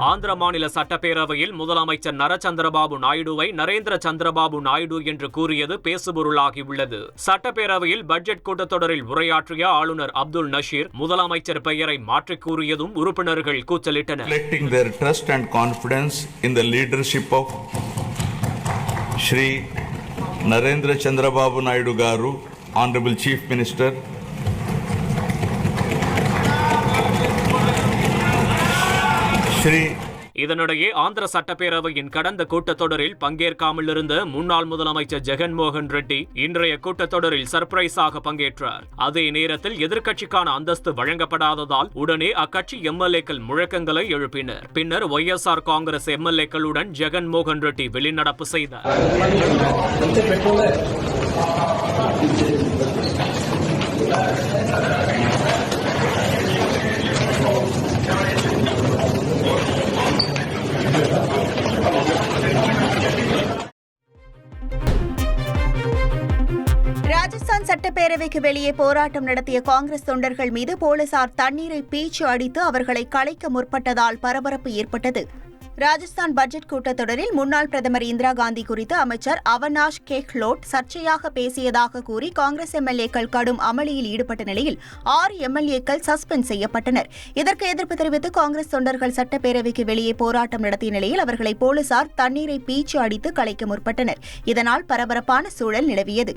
ஆந்திர மாநில சட்டப்பேரவையில் முதலமைச்சர் நரச்சந்திரபாபு நாயுடுவை நரேந்திர சந்திரபாபு நாயுடு என்று கூறியது பேசுபொருளாகியுள்ளது. சட்டப்பேரவையில் பட்ஜெட் கூட்டத்தொடரில் உரையாற்றிய ஆளுநர் அப்துல் நஷீர் முதலமைச்சர் பெயரை மாற்றி கூறியதும் உறுப்பினர்கள் கூச்சலிட்டனர். Sri Narendra Chandrababu Naidu confidence in the leadership Sri இதனிடையே ஆந்திர சட்டப்பேரவையின் கடந்த கூட்டத்தொடரில் பங்கேற்காமல் இருந்த முன்னாள் முதலமைச்சர் ஜெகன்மோகன் ரெட்டி இன்றைய கூட்டத்தொடரில் சர்ப்ரைஸாக பங்கேற்றார். அதே நேரத்தில் எதிர்க்கட்சிக்கான அந்தஸ்து வழங்கப்படாததால் உடனே அக்கட்சி எம்எல்ஏக்கள் முழக்கங்களை எழுப்பினர். பின்னர் ஒய்எஸ்ஆர் காங்கிரஸ் எம்எல்ஏக்களுடன் ஜெகன்மோகன் ரெட்டி வெளிநடப்பு செய்தார். ராஜஸ்தான் சட்டப்பேரவைக்கு வெளியே போராட்டம் நடத்திய காங்கிரஸ் தொண்டர்கள் மீது போலீசார் தண்ணீரை பீச்சு அடித்து அவர்களை கலைக்க முற்பட்டதால் பரபரப்பு ஏற்பட்டது. ராஜஸ்தான் பட்ஜெட் கூட்டத்தொடரில் முன்னாள் பிரதமர் இந்திரா காந்தி குறித்து அமைச்சர் அவனாஷ் கெஹ்லோட் சர்ச்சையாக பேசியதாக கூறி காங்கிரஸ் எம்எல்ஏக்கள் கடும் அமளியில் ஈடுபட்ட நிலையில் ஆறு எம்எல்ஏக்கள் சஸ்பெண்ட் செய்யப்பட்டனர். இதற்கு எதிர்ப்பு தெரிவித்து காங்கிரஸ் தொண்டர்கள் சட்டப்பேரவைக்கு வெளியே போராட்டம் நடத்திய நிலையில் அவர்களை போலீசார் தண்ணீரை பீச்சு அடித்து கலைக்க முற்பட்டனர். இதனால் பரபரப்பான சூழல் நிலவியது.